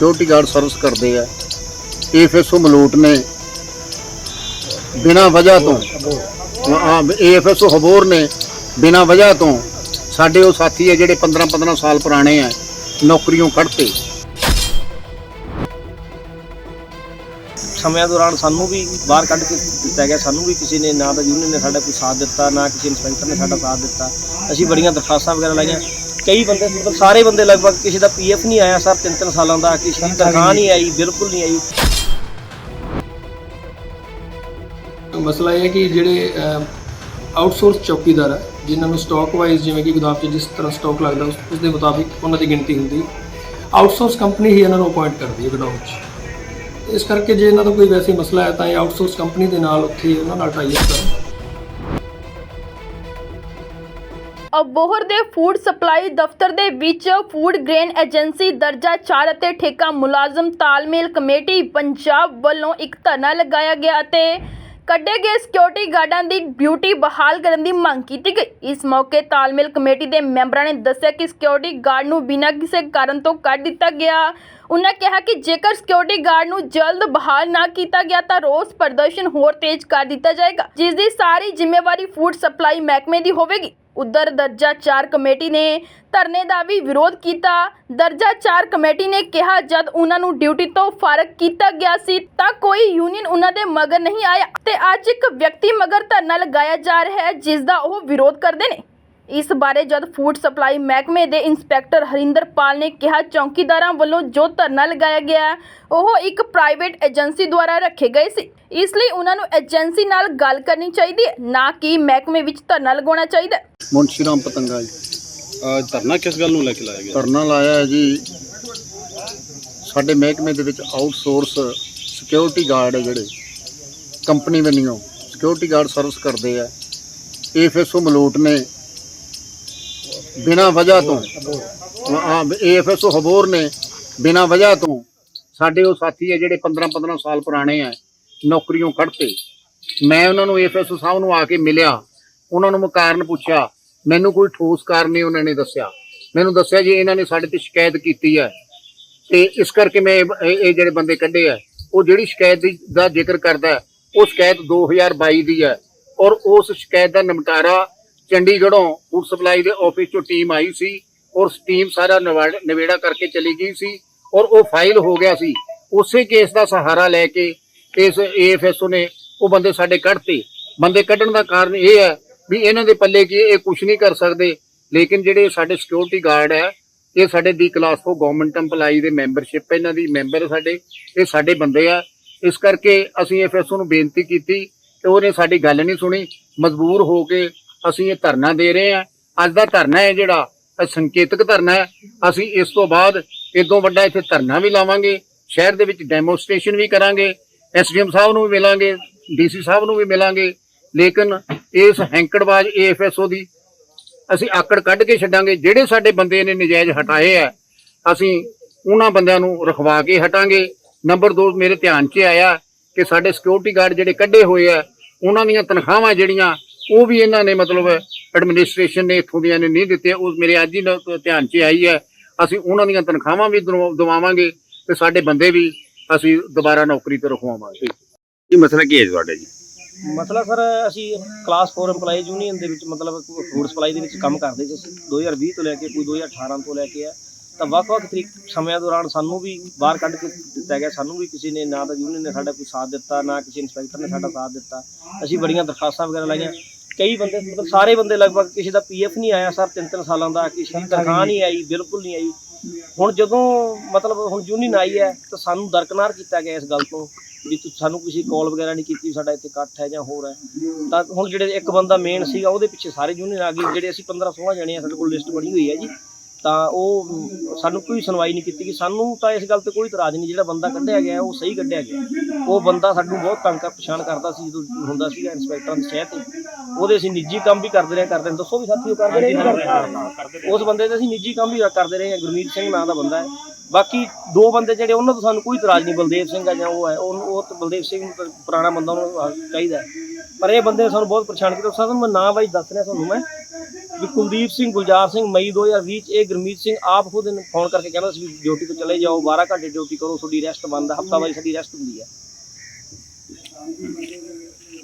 Security guard service ਕਰਦੇ ਆ। ਏਐਫਐਸਓ ਮਲੋਟ ਨੇ। ਬਿਨਾਂ ਵਜ੍ਹਾ ਤੋਂ। ਹਾਂ ਏਐਫਐਸਓ ਹਬੋਰ ਨੇ। ਬਿਨਾਂ ਵਜ੍ਹਾ ਤੋਂ। ਸਾਡੇ ਉਹ ਸਾਥੀ ਆ ਜਿਹੜੇ 15 15 ਸਾਲ ਪੁਰਾਣੇ ਆ ਨੌਕਰੀਆਂ ਕੱਢਤੇ। ਸਮਿਆਂ ਦੌਰਾਨ ਸਾਨੂੰ ਵੀ ਬਾਹਰ ਕੱਢ ਕੇ ਦਿੱਤਾ ਗਿਆ। ਸਾਨੂੰ ਵੀ ਕਿਸੇ ਨੇ ਨਾ ਤਾਂ ਯੂਨੀਅਨ ਨੇ ਸਾਡਾ ਕੋਈ ਸਾਥ ਦਿੱਤਾ, ਨਾ ਕਿਸੇ ਇੰਸਪੈਕਟਰ ਨੇ ਸਾਡਾ ਸਾਥ ਦਿੱਤਾ। ਅਸੀਂ ਬੜੀਆਂ ਦਰਖਾਸਤਾਂ ਵਗੈਰਾ ਲਾਈਆਂ। ਕਈ ਬੰਦੇ ਮਤਲਬ ਸਾਰੇ ਬੰਦੇ ਲਗਭਗ ਕਿਸੇ ਦਾ ਪੀਐਫ ਨਹੀਂ ਆਇਆ ਸਰ ਤਿੰਨ ਤਿੰਨ ਸਾਲਾਂ ਦਾ ਕਿਸੇ ਦੀ ਤਨਖਾਹ ਨਹੀਂ। ਆਈ ਬਿਲਕੁਲ ਨਹੀਂ ਆਈ। ਮਸਲਾ ਇਹ ਹੈ ਕਿ ਜਿਹੜੇ ਆਊਟਸੋਰਸ ਚੌਕੀਦਾਰ ਹੈ ਜਿਨ੍ਹਾਂ ਨੂੰ ਸਟਾਕ ਵਾਈਜ਼ ਜਿਵੇਂ ਕਿ ਗੋਦਾਮ 'ਚ ਜਿਸ ਤਰ੍ਹਾਂ ਸਟਾਕ ਲੱਗਦਾ ਉਸ ਉਸ ਦੇ ਮੁਤਾਬਿਕ ਉਹਨਾਂ ਦੀ ਗਿਣਤੀ ਹੁੰਦੀ। ਆਊਟਸੋਰਸ ਕੰਪਨੀ ਹੀ ਇਹਨਾਂ ਨੂੰ ਅਪਾਇੰਟ ਕਰਦੀ ਹੈ ਗੋਦਾਮ 'ਚ। ਇਸ ਕਰਕੇ ਜੇ ਇਹਨਾਂ ਦਾ ਕੋਈ ਵੈਸੀ ਮਸਲਾ ਹੈ ਤਾਂ ਇਹ ਆਊਟਸੋਰਸ ਕੰਪਨੀ ਦੇ ਨਾਲ ਉੱਥੇ ਉਹਨਾਂ ਨਾਲ ਟਾਈ ਅਪ ਕਰਨ। ਅਬੋਹਰ ਦੇ ਫੂਡ ਸਪਲਾਈ ਦਫ਼ਤਰ ਦੇ ਵਿੱਚ ਫੂਡ ਗ੍ਰੇਨ ਏਜੰਸੀ, ਦਰਜਾ 4 ਅਤੇ ਠੇਕਾ ਮੁਲਾਜ਼ਮ ਤਾਲਮੇਲ ਕਮੇਟੀ ਪੰਜਾਬ ਵੱਲੋਂ ਇੱਕ ਧਰਨਾ ਲਗਾਇਆ ਗਿਆ ਅਤੇ ਕੱਢੇ ਗਏ ਸਿਕਿਉਰਿਟੀ ਗਾਰਡਾਂ ਦੀ ਡਿਊਟੀ ਬਹਾਲ ਕਰਨ ਦੀ ਮੰਗ ਕੀਤੀ ਗਈ। ਇਸ ਮੌਕੇ ਤਾਲਮੇਲ ਕਮੇਟੀ ਦੇ ਮੈਂਬਰਾਂ ਨੇ ਦੱਸਿਆ ਕਿ ਸਿਕਿਉਰਿਟੀ ਗਾਰਡ ਨੂੰ ਬਿਨਾਂ ਕਿਸੇ ਕਾਰਨ ਤੋਂ ਕੱਢ ਦਿੱਤਾ ਗਿਆ। ਉਨ੍ਹਾਂ ਕਿਹਾ ਕਿ ਜੇਕਰ ਸਿਕਿਉਰਿਟੀ ਗਾਰਡ ਨੂੰ ਜਲਦ ਬਹਾਲ ਨਾ ਕੀਤਾ ਗਿਆ ਤਾਂ ਰੋਸ ਪ੍ਰਦਰਸ਼ਨ ਹੋਰ ਤੇਜ਼ ਕਰ ਦਿੱਤਾ ਜਾਏਗਾ, ਜਿਸ ਦੀ ਸਾਰੀ ਜ਼ਿੰਮੇਵਾਰੀ ਫੂਡ ਸਪਲਾਈ ਮਹਿਕਮੇ ਦੀ ਹੋਵੇਗੀ। ਉਧਰ ਦਰਜਾ 4 ਕਮੇਟੀ ਨੇ ਧਰਨੇ ਦਾ ਵੀ ਵਿਰੋਧ ਕੀਤਾ। ਦਰਜਾ 4 ਕਮੇਟੀ ਨੇ ਕਿਹਾ, ਜਦ ਉਹਨਾਂ ਨੂੰ ਡਿਊਟੀ ਤੋਂ ਫਾਰਗ ਕੀਤਾ ਗਿਆ ਸੀ, ਤਾਂ ਕੋਈ ਯੂਨੀਅਨ ਉਹਨਾਂ ਦੇ ਮਗਰ ਨਹੀਂ ਆਇਆ ਤੇ ਅੱਜ ਇੱਕ ਵਿਅਕਤੀ ਮਗਰ ਧਰਨਾ ਲਗਾਇਆ ਜਾ ਰਿਹਾ ਹੈ, ਜਿਸ ਦਾ ਉਹ ਵਿਰੋਧ ਕਰਦੇ ਨੇ। ਇਸ ਬਾਰੇ ਜਦ ਫੂਡ ਸਪਲਾਈ ਮਹਿਕਮੇ ਦੇ ਇੰਸਪੈਕਟਰ ਹਰਿੰਦਰਪਾਲ ਨੇ ਕਿਹਾ ਚੌਕੀਦਾਰਾਂ ਵੱਲੋਂ ਜੋ ਧਰਨਾ ਲਗਾਇਆ ਗਿਆ ਉਹ ਇੱਕ ਪ੍ਰਾਈਵੇਟ ਏਜੰਸੀ ਦੁਆਰਾ ਰੱਖੇ ਗਏ ਸੀ। ਇਸ ਲਈ ਉਹਨਾਂ ਨੂੰ ਏਜੰਸੀ ਨਾਲ ਗੱਲ ਕਰਨੀ ਚਾਹੀਦੀ ਹੈ ਨਾ ਕਿ ਮਹਿਕਮੇ ਵਿੱਚ ਧਰਨਾ ਲਗਾਉਣਾ ਚਾਹੀਦਾ ਹੈ। ਮੁੰਸ਼ੀ ਰਾਮ ਪਤੰਗਾ ਜੀ। ਅਹ ਧਰਨਾ ਕਿਸ ਗੱਲ ਨੂੰ ਲੈ ਕੇ ਲਾਇਆ ਗਿਆ? ਧਰਨਾ ਲਾਇਆ ਹੈ ਜੀ ਸਾਡੇ ਮਹਿਕਮੇ ਦੇ ਵਿੱਚ ਆਊਟਸੋਰਸ ਸਿਕਿਉਰਿਟੀ ਗਾਰਡ ਹੈ ਜਿਹੜੇ ਕੰਪਨੀ ਵੱਲੋਂ ਸਿਕਿਉਰਿਟੀ ਗਾਰਡ ਸਰਵਿਸ ਕਰਦੇ ਆ। ਏਐਫਐਸਓ ਮਲੋਟ ਨੇ ਬਿਨਾਂ ਵਜ੍ਹਾ ਤੋਂ। ਹਾਂ ਏਐਫਐਸਓ ਹਬੋਰ ਨੇ, ਬਿਨਾਂ ਵਜ੍ਹਾ ਤੋਂ। ਸਾਡੇ ਉਹ ਸਾਥੀ ਹੈ ਜਿਹੜੇ 15 15 ਸਾਲ ਪੁਰਾਣੇ ਆ ਨੌਕਰੀਆਂ ਕੱਢਤੇ। ਮੈਂ ਉਹਨਾਂ ਨੂੰ ਏਐਫਐਸਓ ਸਾਹਿਬ ਨੂੰ ਆ ਕੇ ਮਿਲਿਆ। ਉਹਨਾਂ ਨੂੰ ਮੈਂ ਕਾਰਨ ਪੁੱਛਿਆ। ਮੈਨੂੰ ਕੋਈ ਠੋਸ ਕਾਰਨ ਨਹੀਂ ਉਹਨਾਂ ਨੇ ਦੱਸਿਆ। ਮੈਨੂੰ ਦੱਸਿਆ ਜੀ ਇਹਨਾਂ ਨੇ ਸਾਡੇ ਤੇ ਸ਼ਿਕਾਇਤ ਕੀਤੀ ਹੈ। ਤੇ ਇਸ ਕਰਕੇ ਮੈਂ ਇਹ ਜਿਹੜੇ ਬੰਦੇ ਕੱਢੇ ਆ, ਉਹ ਜਿਹੜੀ ਸ਼ਿਕਾਇਤ ਦੀ ਦਾ ਜ਼ਿਕਰ ਕਰਦਾ ਉਹ ਸ਼ਿਕਾਇਤ 2022 ਦੀ ਹੈ। ਔਰ ਉਸ ਸ਼ਿਕਾਇਤ ਦਾ ਨਿਮਟਾਰਾ ਚੰਡੀਗੜ੍ਹੋਂ ਫੂਡ ਸਪਲਾਈ ਦੇ ਆਫਿਸ ਚੋਂ ਟੀਮ ਆਈ ਸੀ ਔਰ ਟੀਮ ਸਾਰਾ ਨਿਵਾੜ- ਨਿਬੇੜਾ ਕਰਕੇ ਚਲੀ ਗਈ ਸੀ ਔਰ ਉਹ ਫਾਈਲ ਹੋ ਗਿਆ ਸੀ। ਉਸੇ ਕੇਸ ਦਾ ਸਹਾਰਾ ਲੈ ਕੇ ਇਸ ਏਐਫਐਸਓ ਨੇ ਉਹ ਬੰਦੇ ਸਾਡੇ ਕੱਢਤੇ। ਬੰਦੇ ਕੱਢਣ ਦਾ ਕਾਰਨ ਇਹ ਹੈ ਵੀ ਇਹਨਾਂ ਦੇ ਪੱਲੇ ਕੀ ਇਹ ਕੁਝ ਨਹੀਂ ਕਰ ਸਕਦੇ। ਲੇਕਿਨ ਜਿਹੜੇ ਸਾਡੇ ਸਿਕਿਉਰਿਟੀ ਗਾਰਡ ਹੈ, ਇਹ ਸਾਡੇ ਦੀ ਕਲਾਸ ਤੋਂ ਗਵਰਨਮੈਂਟ EMPLOYE ਦੇ ਮੈਂਬਰਸ਼ਿਪ ਇਹਨਾਂ ਦੀ ਮੈਂਬਰ ਸਾਡੇ, ਇਹ ਸਾਡੇ ਬੰਦੇ ਆ। ਇਸ ਕਰਕੇ ਅਸੀਂ ਐਫਐਸਓ ਨੂੰ ਬੇਨਤੀ ਕੀਤੀ ਤੇ ਉਹਨੇ ਸਾਡੀ ਗੱਲ ਨਹੀਂ ਸੁਣੀ। ਮਜਬੂਰ ਹੋ ਕੇ ਅਸੀਂ ਇਹ ਧਰਨਾ ਦੇ ਰਹੇ ਹਾਂ। ਅੱਜ ਦਾ ਧਰਨਾ ਹੈ ਜਿਹੜਾ ਸੰਕੇਤਕ ਧਰਨਾ ਹੈ। ਅਸੀਂ ਇਸ ਤੋਂ ਬਾਅਦ ਇਦੋਂ ਵੱਡਾ ਇੱਥੇ ਧਰਨਾ ਵੀ ਲਾਵਾਂਗੇ, ਸ਼ਹਿਰ ਦੇ ਵਿੱਚ ਡੈਮੋਸਟ੍ਰੇਸ਼ਨ ਵੀ ਕਰਾਂਗੇ ਐਸਡੀਐਮ ਸਾਹਿਬ ਨੂੰ ਵੀ ਮਿਲਾਂਗੇ ਡੀਸੀ ਸਾਹਿਬ ਨੂੰ ਵੀ ਮਿਲਾਂਗੇ। ਲੇਕਿਨ ਇਸ ਹੈਂਕੜਬਾਜ਼ ਏਐਫਐਸਓ ਦੀ ਅਸੀਂ ਆਕੜ ਕੱਢ ਕੇ ਛੱਡਾਂਗੇ। ਜਿਹੜੇ ਸਾਡੇ ਬੰਦੇ ਨੇ ਨਜਾਇਜ਼ ਹਟਾਏ ਆ, ਅਸੀਂ ਉਹਨਾਂ ਬੰਦਿਆਂ ਨੂੰ ਰਖਵਾ ਕੇ ਹਟਾਂਗੇ। ਨੰਬਰ 2 ਮੇਰੇ ਧਿਆਨ 'ਚ ਆਇਆ ਕਿ ਸਾਡੇ ਸਿਕਿਉਰਿਟੀ ਗਾਰਡ ਜਿਹੜੇ ਕੱਢੇ ਹੋਏ ਆ, ਉਹਨਾਂ ਦੀਆਂ ਤਨਖਾਹਾਂ ਜਿਹੜੀਆਂ ਉਹ ਵੀ ਇਹਨਾਂ ਨੇ ਮਤਲਬ ਐਡਮਿਨਿਸਟ੍ਰੇਸ਼ਨ ਨੇ ਇੱਥੋਂ ਦੀਆਂ ਨੇ ਨਹੀਂ ਦਿੱਤੇ। ਉਹ ਮੇਰੇ ਅੱਜ ਹੀ ਧਿਆਨ 'ਚ ਆਈ ਹੈ। ਅਸੀਂ ਉਹਨਾਂ ਦੀਆਂ ਤਨਖਾਹਾਂ ਵੀ ਦਵਾ- ਦਵਾਵਾਂਗੇ ਤੇ ਸਾਡੇ ਬੰਦੇ ਵੀ ਅਸੀਂ ਦੁਬਾਰਾ ਨੌਕਰੀ ਤੇ ਰਖਵਾਵਾਂਗੇ। ਇਹ ਮਸਲਾ ਕੀ ਹੈ ਜੀ ਤੁਹਾਡਾ ਜੀ? ਮਤਲਬ ਸਰ ਅਸੀਂ ਕਲਾਸ 4 EMPLOYEE ਯੂਨੀਅਨ ਦੇ ਵਿੱਚ ਮਤਲਬ ਫੂਡ ਸਪਲਾਈ ਦੇ ਵਿੱਚ ਕੰਮ ਕਰਦੇ ਸੀ ਅਸੀਂ। 2020 ਤੋਂ ਲੈ ਕੇ ਕੋਈ 2018 ਤੋਂ ਲੈ ਕੇ ਆ। ਤਾਂ ਵੱਖ-ਵੱਖ ਤਰੀਕ ਸਮਿਆਂ ਦੌਰਾਨ ਸਾਨੂੰ ਵੀ ਬਾਹਰ ਕੱਢ ਕੇ ਦਿੱਤਾ ਗਿਆ। ਸਾਨੂੰ ਵੀ ਕਿਸੇ ਨੇ ਨਾ ਤਾਂ ਯੂਨੀਅਨ ਨੇ ਸਾਡਾ ਕੋਈ ਸਾਥ ਦਿੱਤਾ ਨਾ ਕਿਸੇ ਇੰਸਪੈਕਟਰ ਨੇ ਸਾਡਾ ਸਾਥ ਦਿੱਤਾ। ਅਸੀਂ ਬੜੀਆਂ ਦਰਖਾਸਤਾਂ ਵਗੈਰਾ ਲਾਈਆਂ। ਕਈ ਬੰਦੇ ਮਤਲਬ ਸਾਰੇ ਬੰਦੇ ਲਗਭਗ ਕਿਸੇ ਦਾ ਪੀਐਫ ਨਹੀਂ ਆਇਆ ਸਰ ਤਿੰਨ ਤਿੰਨ ਸਾਲਾਂ ਦਾ ਕਿਸੇ ਦੀ ਤਨਖਾਹ ਨਹੀਂ। ਆਈ ਬਿਲਕੁਲ ਨਹੀਂ ਆਈ। ਹੁਣ ਜਦੋਂ ਮਤਲਬ ਹੁਣ ਯੂਨੀਅਨ ਆਈ ਹੈ ਤਾਂ ਸਾਨੂੰ ਦਰਕਨਾਰ ਕੀਤਾ ਗਿਆ ਇਸ ਗੱਲ ਤੋਂ ਵੀ ਤੁਸੀਂ ਸਾਨੂੰ ਕਿਸੇ ਕਾਲ ਵਗੈਰਾ ਨਹੀਂ ਕੀਤੀ ਸਾਡਾ ਇੱਥੇ ਇਕੱਠ ਹੈ ਜਾਂ ਹੋਰ ਹੈ। ਤਾਂ ਹੁਣ ਜਿਹੜੇ ਇੱਕ ਬੰਦਾ ਮੇਨ ਸੀਗਾ ਉਹਦੇ ਪਿੱਛੇ ਸਾਰੇ ਯੂਨੀਅਨ ਆ ਗਏ ਜਿਹੜੇ ਅਸੀਂ 15 16 ਜਣੇ ਆ ਸਾਡੇ ਕੋਲ ਲਿਸਟ ਬਣੀ ਹੋਈ ਹੈ ਜੀ। ਤਾਂ ਉਹ ਸਾਨੂੰ ਕੋਈ ਸੁਣਵਾਈ ਨਹੀਂ ਕੀਤੀ ਕਿ ਸਾਨੂੰ ਤਾਂ ਇਸ ਗੱਲ ਤੇ ਕੋਈ ਇਤਰਾਜ਼ ਨਹੀਂ ਜਿਹੜਾ ਬੰਦਾ ਕੱਢਿਆ ਗਿਆ, ਉਹ ਸਹੀ ਕੱਢਿਆ ਗਿਆ। ਉਹ ਬੰਦਾ ਸਾਨੂੰ ਬਹੁਤ ਤੰਗ ਕਰ ਪਛਾਣ ਕਰਦਾ ਸੀ ਜਦੋਂ ਹੁੰਦਾ ਸੀਗਾ ਇੰਸਪੈਕਟਰਾਂ ਦੇ ਸ਼ਹਿ ਤੇ ਉਹਦੇ ਅਸੀਂ ਨਿੱਜੀ ਕੰਮ ਵੀ ਕਰਦੇ ਰਹੇ ਕਰਦੇ ਰਹੇ। ਦੱਸੋ ਵੀ ਸਾਥੀ ਉਹ ਕਰਦੇ ਰਹੇ ਕਰਦੇ? ਉਸ ਬੰਦੇ ਦੇ ਅਸੀਂ ਨਿੱਜੀ ਕੰਮ ਵੀ ਕਰਦੇ ਰਹੇ ਹਾਂ, ਗੁਰਮੀਤ ਸਿੰਘ ਨਾਂ ਦਾ ਬੰਦਾ ਹੈ। ਬਾਕੀ ਦੋ ਬੰਦੇ ਜਿਹੜੇ, ਉਹਨਾਂ ਤੋਂ ਸਾਨੂੰ ਕੋਈ ਇਤਰਾਜ਼ ਨਹੀਂ, ਬਲਦੇਵ ਸਿੰਘ ਆ ਜਾਂ ਉਹ ਹੈ, ਉਹ ਉਹ ਤਾਂ ਬਲਦੇਵ ਸਿੰਘ ਪੁਰਾਣਾ ਬੰਦਾ ਉਹਨੂੰ ਚਾਹੀਦਾ ਪਰ ਇਹ ਬੰਦੇ ਸਾਨੂੰ ਬਹੁਤ ਪਰੇਸ਼ਾਨ ਕੀਤਾ। ਸਾਨੂੰ ਮੈਂ ਨਾਂ ਵਾਈਜ਼ ਦੱਸ ਰਿਹਾ ਤੁਹਾਨੂੰ ਮੈਂ। ਵੀ ਕੁਲਦੀਪ ਸਿੰਘ ਗੁਲਜ਼ਾਰ ਸਿੰਘ ਮਈ 2020 ਚ ਇਹ ਗੁਰਮੀਤ ਸਿੰਘ ਆਪ ਖੁਦ ਇਹਨੂੰ ਫੋਨ ਕਰਕੇ ਕਹਿੰਦਾ ਸੀ ਵੀ ਡਿਊਟੀ ਤੋਂ ਚਲੇ ਜਾਓ 12 ਘੰਟੇ ਡਿਊਟੀ ਕਰੋ ਤੁਹਾਡੀ ਰੈਸਟ ਬੰਦ ਹਫਤਾਵਾਰੀ ਸਾਡੀ ਰੈਸਟ ਹੁੰਦੀ ਹੈ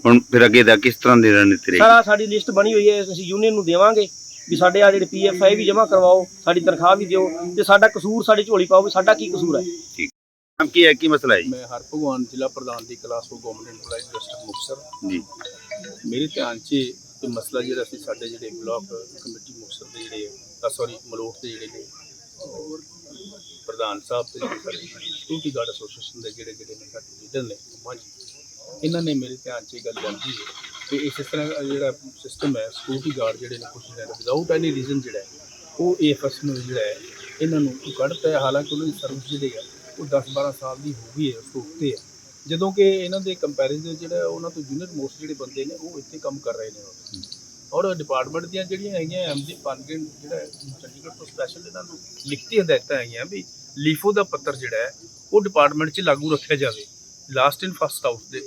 ਹੁਣ ਫਿਰ ਅੱਗੇ ਦਾ ਕਿਸ ਤਰ੍ਹਾਂ ਦੀ ਰਣਨੀਤੀ ਰਹੇਗੀ? ਸਾਰਾ ਸਾਡੀ ਲਿਸਟ ਬਣੀ ਹੋਈ ਹੈ ਅਸੀਂ ਯੂਨੀਅਨ ਨੂੰ ਦੇਵਾਂਗੇ ਵੀ ਸਾਡੇ ਆ ਜਿਹੜੇ ਪੀਐਫਆਈ ਵੀ ਜਮ੍ਹਾਂ ਕਰਵਾਓ ਸਾਡੀ ਤਨਖਾਹ ਵੀ ਦਿਓ ਤੇ ਸਾਡਾ ਕਸੂਰ ਸਾਡੀ ਝੋਲੀ ਪਾਓ ਵੀ ਸਾਡਾ ਕੀ ਕਸੂਰ ਹੈ। ਨਾਮ ਕੀ ਹੈ ਕੀ ਮਸਲਾ ਹੈ ਜੀ? ਮੈਂ ਹਰਭਗਵਾਨ ਜ਼ਿਲ੍ਹਾ ਪ੍ਰਧਾਨ ਦੀ class four government employees district Muktsar ji. ਮੇਰੇ ਧਿਆਨ 'ਚ ਇਹ ਮਸਲਾ ਜਿਹੜਾ ਸੀ, ਸਾਡੇ ਜਿਹੜੇ ਬਲਾਕ ਕਮੇਟੀ ਮੁਕਤਸਰ ਦੇ ਜਿਹੜੇ ਸੌਰੀ ਮਲੋਟ ਦੇ ਜਿਹੜੇ ਨੇ ਪ੍ਰਧਾਨ ਸਾਹਿਬ ਤੇ ਜਿਹੜੇ ਗਾਰਡ ਐਸੋਸੀਏਸ਼ਨ ਦੇ ਜਿਹੜੇ ਜਿਹੜੇ ਨੇ, ਸਾਡੇ ਲੀਡਰ ਨੇ ਮਾਂਜੀ ਇਹਨਾਂ ਨੇ ਮੇਰੇ ਧਿਆਨ 'ਚ ਇਹ ਗੱਲ ਜਾਂਦੀ ਹੈ ਕਿ ਇਸ ਤਰ੍ਹਾਂ ਜਿਹੜਾ ਸਿਸਟਮ ਹੈ ਸਿਕਿਉਰਿਟੀ ਗਾਰਡ ਜਿਹੜੇ ਨੇ ਕੁਝ ਨੇ ਵਿਦਆਊਟ ਐਨੀ ਰੀਜ਼ਨ ਜਿਹੜਾ ਉਹ ਏਐਫਐਸ ਨੂੰ ਜਿਹੜਾ ਹੈ, ਇਹਨਾਂ ਨੂੰ ਕੱਢਤਾ ਹੈ। ਹਾਲਾਂਕਿ ਉਹਨਾਂ ਦੀ ਸਰਵਿਸ ਜਿਹੜੀ ਹੈ, ਉਹ 10 12 ਸਾਲ ਦੀ ਹੋ ਗਈ ਹੈ, ਉਸ ਤੋਂ ਉੱਤੇ ਹੈ। ਜਦੋਂ ਕਿ ਇਹਨਾਂ ਦੇ ਕੰਪੈਰੀਜ਼ਨ ਜਿਹੜਾ ਉਹਨਾਂ ਤੋਂ ਜੂਨੀਅਰ ਮੋਸਟ ਜਿਹੜੇ ਬੰਦੇ ਨੇ ਉਹ ਇੱਥੇ ਕੰਮ ਕਰ ਰਹੇ ਨੇ ਹੁਣ। ਔਰ ਡਿਪਾਰਟਮੈਂਟ ਦੀਆਂ ਜਿਹੜੀਆਂ ਹੈਗੀਆਂ ਐਮਡੀ ਪਾਨਗਨ ਜਿਹੜਾ ਹੈ, ਚੰਡੀਗੜ੍ਹ ਤੋਂ ਸਪੈਸ਼ਲ ਇਹਨਾਂ ਨੂੰ ਲਿਖਤੀ ਹਦਾਇਤਾਂ ਹੈਗੀਆਂ ਵੀ ਲੀਫੋ ਦਾ ਪੱਤਰ ਜਿਹੜਾ ਹੈ ਉਹ ਡਿਪਾਰਟਮੈਂਟ 'ਚ ਲਾਗੂ ਰੱਖਿਆ ਜਾਵੇ। ਲਾਸਟ ਇਨ ਫਸਟ ਆਊਟ ਦੇ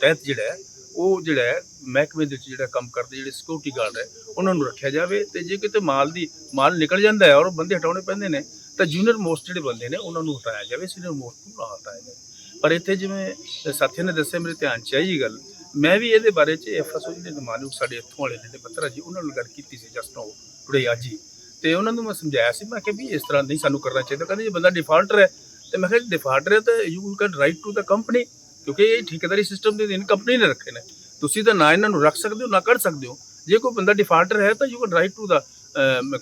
ਤਹਿਤ ਜਿਹੜਾ ਹੈ ਉਹ ਜਿਹੜਾ ਹੈ ਮਹਿਕਮੇ ਦੇ ਵਿੱਚ ਜਿਹੜਾ ਕੰਮ ਕਰਦੇ ਜਿਹੜੇ ਸਿਕਿਉਰਿਟੀ ਗਾਰਡ ਹੈ ਉਹਨਾਂ ਨੂੰ ਰੱਖਿਆ ਜਾਵੇ ਤੇ ਜੇ ਕਿਤੇ ਮਾਲ ਦੀ ਮਾਲ ਨਿਕਲ ਜਾਂਦਾ ਹੈ ਔਰ ਬੰਦੇ ਹਟਾਉਣੇ ਪੈਂਦੇ ਨੇ ਤਾਂ ਜੂਨੀਅਰ ਮੋਸਟ ਜਿਹੜੇ ਬੰਦੇ ਨੇ ਉਹਨਾਂ ਨੂੰ ਹਟਾਇਆ ਜਾਵੇ ਸੀਨੀਅਰ ਮੋਸਟ ਨੂੰ ਨਾ ਹਟਾਇਆ ਜਾਵੇ। ਪਰ ਇੱਥੇ ਜਿਵੇਂ ਸਾਥੀਆਂ ਨੇ ਦੱਸਿਆ, ਮੇਰੇ ਧਿਆਨ 'ਚ ਆਈ ਇਹ ਗੱਲ। ਮੈਂ ਵੀ ਇਹਦੇ ਬਾਰੇ 'ਚ ਐਫਐਸਓ ਜਿਹੜੇ ਨਮਾਨੂ ਸਾਡੇ ਇੱਥੋਂ ਵਾਲੇ ਜਿਹੜੇ ਬੱਤਰਾ ਜੀ, ਉਹਨਾਂ ਨਾਲ ਗੱਲ ਕੀਤੀ ਸੀ ਜਸਟ ਨਾਓ ਟੁਡੇ ਅੱਜ ਹੀ। ਤੇ ਉਹਨਾਂ ਨੂੰ ਮੈਂ ਸਮਝਾਇਆ ਸੀ, ਮੈਂ ਕਿ ਵੀ ਇਸ ਤਰ੍ਹਾਂ ਨਹੀਂ ਸਾਨੂੰ ਕਰਨਾ ਚਾਹੀਦਾ। ਕਹਿੰਦੇ ਜੇ, ਬੰਦਾ ਡਿਫਾਲਟਰ ਹੈ। ਤੇ ਮੈਂ ਕਿਹਾ ਡਿਫਾਲਟਰ ਹੈ ਤਾਂ you can write to the company ਕਿਉਂਕਿ ਇਹ ਠੇਕੇਦਾਰੀ ਸਿਸਟਮ ਦੇ ਦਿਨ ਕੰਪਨੀ ਨੇ ਰੱਖੇ ਨੇ। ਤੁਸੀਂ ਤਾਂ ਨਾ ਇਹਨਾਂ ਨੂੰ ਰੱਖ ਸਕਦੇ ਹੋ, ਨਾ ਕਰ ਸਕਦੇ ਹੋ। ਜੇ ਕੋਈ ਬੰਦਾ ਡਿਫਾਲਟਰ ਹੈ ਤਾਂ you can write to the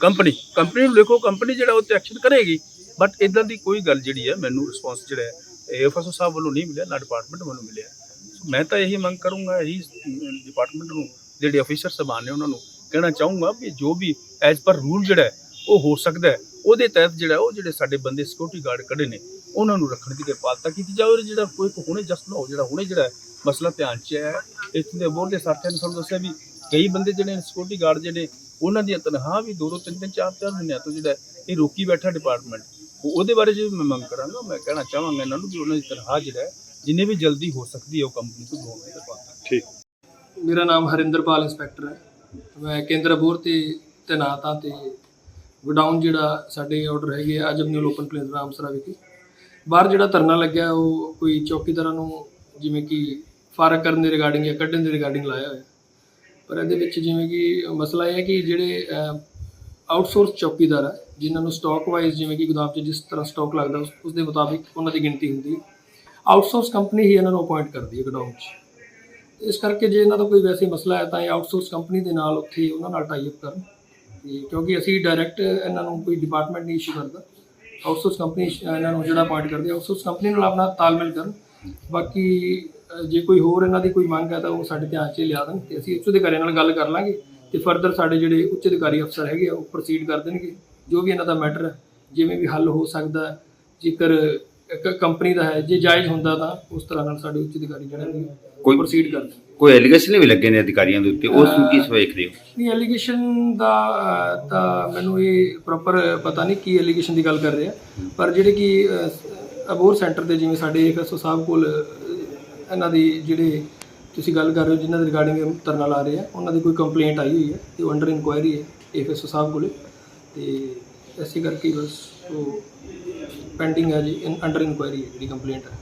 company company ਨੂੰ ਲਿਖੋ ਕੰਪਨੀ ਜਿਹੜਾ ਉਹ ਤੇ ਐਕਸ਼ਨ ਕਰੇਗੀ। ਬਟ ਇਦਾਂ ਦੀ ਕੋਈ ਗੱਲ ਜਿਹੜੀ ਹੈ, ਮੈਨੂੰ ਰਿਸਪੌਂਸ ਜਿਹੜਾ ਹੈ ਐਫਐਸਓ ਸਾਹਿਬ ਵੱਲੋਂ ਨਹੀਂ ਮਿਲਿਆ, ਨਾ ਡਿਪਾਰਟਮੈਂਟ ਵੱਲੋਂ ਮਿਲਿਆ। ਸੋ ਮੈਂ ਤਾਂ ਇਹੀ ਮੰਗ ਕਰੂੰਗਾ, ਇਹੀ ਡਿਪਾਰਟਮੈਂਟ ਨੂੰ, ਜਿਹੜੇ ਅਫੀਸਰ ਸਾਹਿਬਾਨ ਨੇ ਉਹਨਾਂ ਨੂੰ, ਕਹਿਣਾ ਚਾਹੂੰਗਾ ਵੀ ਜੋ ਵੀ ਐਜ਼ ਪਰ ਰੂਲ ਜਿਹੜਾ ਉਹ ਹੋ ਸਕਦਾ ਉਹਦੇ ਤਹਿਤ ਜਿਹੜਾ ਉਹ ਜਿਹੜੇ ਸਾਡੇ ਬੰਦੇ ਸਿਕਿਉਰਿਟੀ ਗਾਰਡ ਕੱਢੇ ਨੇ, ਉਹਨਾਂ ਨੂੰ ਰੱਖਣ ਦੀ ਕਿਰਪਾਲਤਾ ਕੀਤੀ ਜਾਵੇ ਔਰ ਜਿਹੜਾ ਕੋਈ ਹੁਣੇ ਜਸਟ ਨਾ ਹੋ, ਜਿਹੜਾ ਹੁਣੇ ਜਿਹੜਾ ਮਸਲਾ ਧਿਆਨ 'ਚ ਹੈ, ਇੱਥੇ ਦੇ ਬੋਰਡ ਦੇ ਸਾਥੀਆਂ ਨੇ ਸਾਨੂੰ ਦੱਸਿਆ ਵੀ ਕਈ ਬੰਦੇ ਜਿਹੜੇ ਸਿਕਿਉਰਿਟੀ ਗਾਰਡ ਜਿਹੜੇ, ਉਹਨਾਂ ਦੀਆਂ ਤਨਖਾਹ ਵੀ ਦੋ ਦੋ, ਤਿੰਨ ਤਿੰਨ, ਚਾਰ ਚਾਰ ਮਹੀਨਿਆਂ ਤੋਂ ਜਿਹੜਾ ਇਹ ਰੋਕੀ ਬੈਠਾ ਡਿਪਾਰਟਮੈਂਟ ਉਹਦੇ ਬਾਰੇ ਜੇ ਮੈਂ ਮੰਗ ਕਰਾਂਗਾ ਮੈਂ ਕਹਿਣਾ ਚਾਹਾਂਗਾ ਇਹਨਾਂ ਨੂੰ ਵੀ ਉਹਨਾਂ ਦੀ ਤਨਖਾਹ ਜਿਹੜਾ ਹੈ ਜਿੰਨੇ ਵੀ ਜਲਦੀ ਹੋ ਸਕਦੀ ਹੈ ਉਹ ਕੰਪਨੀ ਤੋਂ ਦੋਣ। ਦੀ ਕਿਰਪਾਲਤਾ ਮੇਰਾ ਨਾਮ ਹਰਿੰਦਰਪਾਲ ਇੰਸਪੈਕਟਰ ਹੈ। ਮੈਂ ਕੇਂਦਰ ਅਬੋਰ ਤੇ ਤੈਨਾਤ ਹਾਂ ਤੇ ਗੋਡਾਊਨ ਜਿਹੜਾ ਸਾਡੇ ਆਰਡਰ ਹੈਗੇ ਆ Ajab new open place Ramsara ਵਿਖੇ। ਬਾਹਰ ਜਿਹੜਾ ਧਰਨਾ ਲੱਗਿਆ ਉਹ ਕੋਈ ਚੌਕੀਦਾਰਾਂ ਨੂੰ ਜਿਵੇਂ ਕਿ ਫਾਰਕ ਕਰਨ ਦੇ ਰਿਗਾਰਡਿੰਗ ਜਾਂ ਕੱਢਣ ਦੇ ਰਿਗਾਰਡਿੰਗ ਲਾਇਆ ਹੋਇਆ। ਪਰ ਇਹਦੇ ਵਿੱਚ ਜਿਵੇਂ ਕਿ ਮਸਲਾ ਇਹ ਹੈ ਕਿ ਜਿਹੜੇ ਆਊਟਸੋਰਸ ਚੌਕੀਦਾਰ ਹੈ ਜਿਨ੍ਹਾਂ ਨੂੰ ਸਟਾਕ ਵਾਈਜ਼ ਜਿਵੇਂ ਕਿ ਗੁਦਾਮ 'ਚ ਜਿਸ ਤਰ੍ਹਾਂ ਸਟਾਕ ਲੱਗਦਾ ਉਸ ਉਸ ਦੇ ਮੁਤਾਬਿਕ ਉਹਨਾਂ ਦੀ ਗਿਣਤੀ ਹੁੰਦੀ ਹੈ। ਆਊਟਸੋਰਸ ਕੰਪਨੀ ਹੀ ਇਹਨਾਂ ਨੂੰ ਅਪਾਇੰਟ ਕਰਦੀ ਹੈ ਗੋਦਾਮ 'ਚ। ਇਸ ਕਰਕੇ ਜੇ ਇਹਨਾਂ ਦਾ ਕੋਈ ਵੈਸੇ ਮਸਲਾ ਹੈ ਤਾਂ ਇਹ ਆਊਟਸੋਰਸ ਕੰਪਨੀ ਦੇ ਨਾਲ ਉੱਥੇ ਉਹਨਾਂ ਨਾਲ ਟਾਈ ਅਪ ਕਰਨ। ਤੇ ਕਿਉਂਕਿ ਅਸੀਂ ਡਾਇਰੈਕਟ ਇਹਨਾਂ ਨੂੰ ਕੋਈ ਡਿਪਾਰਟਮੈਂਟ ਨਹੀਂ ਇਸ਼ੂ ਕਰਦਾ। ਆਊਟਸੋਰਸ ਕੰਪਨੀ ਇਹਨਾਂ ਨੂੰ ਜਿਹੜਾ ਅਪਾਇੰਟ ਕਰਦੀ ਹੈ ਆਊਟਸੋਰਸ ਕੰਪਨੀ ਨਾਲ ਆਪਣਾ ਤਾਲਮੇਲ ਕਰਨ। ਬਾਕੀ ਅ, ਜੇ ਕੋਈ ਹੋਰ ਇਹਨਾਂ ਦੀ ਕੋਈ ਮੰਗ ਹੈ ਤਾਂ ਉਹ ਸਾਡੇ ਧਿਆਨ 'ਚ ਲਿਆ ਦੇਣ ਤੇ ਅਸੀਂ ਉੱਚ ਅਧਿਕਾਰੀਆਂ ਨਾਲ ਗੱਲ ਕਰ ਲਾਂਗੇ। ਤੇ ਫਰਦਰ ਸਾਡੇ ਜਿਹੜੇ ਉੱਚ ਅਧਿਕਾਰੀ ਅਫਸਰ ਹੈਗੇ ਆ ਉਹ ਪ੍ਰੋਸੀਡ ਕਰ ਦੇਣਗੇ। ਜੋ ਵੀ ਇਹਨਾਂ ਦਾ ਮੈਟਰ ਹੈ ਜਿਵੇਂ ਵੀ ਹੱਲ ਹੋ ਸਕਦਾ ਜੇਕਰ ਇੱਕ ਕੰਪਨੀ ਦਾ ਹੈ ਜੇ ਜਾਇਜ਼ ਹੁੰਦਾ ਤਾਂ ਉਸ ਤਰ੍ਹਾਂ ਨਾਲ ਸਾਡੇ ਉੱਚ ਅਧਿਕਾਰੀ ਜਿਹੜੇ ਨੇ ਕੋਈ- ਪ੍ਰੋਸੀਡ ਕਰ ਦੇਣਗੇ। ਕੋਈ ਐਲੀਗੇਸ਼ਨ ਵੀ ਲੱਗੇ ਨੇ ਅਧਿਕਾਰੀਆਂ ਦੇ ਉੱਤੇ? ਉਸ ਨੂੰ ਕਿਸ ਵੇਖ ਰਹੇ ਹੋ? ਨਹੀਂ ਐਲੀਗੇਸ਼ਨ ਦਾ ਤਾਂ ਮੈਨੂੰ ਇਹ ਪ੍ਰੋਪਰ ਪਤਾ ਨਹੀਂ ਕੀ ਐਲੀਗੇਸ਼ਨ ਦੀ ਗੱਲ ਕਰ ਰਹੇ ਆ। ਪਰ ਜਿਹੜੇ ਕਿ ਅਬੋਰ ਸੈਂਟਰ ਦੇ ਜਿਵੇਂ ਸਾਡੇ ਐਫਐਸਓ ਸਾਹਿਬ ਕੋਲ ਇਹਨਾਂ ਦੀ ਜਿਹੜੇ ਤੁਸੀਂ ਗੱਲ ਕਰ ਰਹੇ ਹੋ ਜਿਨ੍ਹਾਂ ਦੇ ਰਿਗਾਰਡਿੰਗ ਧਰਨਾ ਲਾ ਰਹੇ ਆ, ਉਹਨਾਂ ਦੀ ਕੋਈ ਕੰਪਲੇਂਟ ਆਈ ਹੋਈ ਹੈ ਤੇ ਉਹ ਅੰਡਰ ਇਨਕੁਆਇਰੀ ਹੈ ਐਫਐਸਓ ਸਾਹਿਬ ਕੋਲੇ। ਤੇ ਇਸੇ ਕਰਕੇ ਬਸ ਉਹ ਪੈਂਡਿੰਗ ਹੈ ਜੀ ਅੰਡਰ ਇਨਕੁਆਇਰੀ ਹੈ ਜਿਹੜੀ ਕੰਪਲੇਂਟ ਹੈ।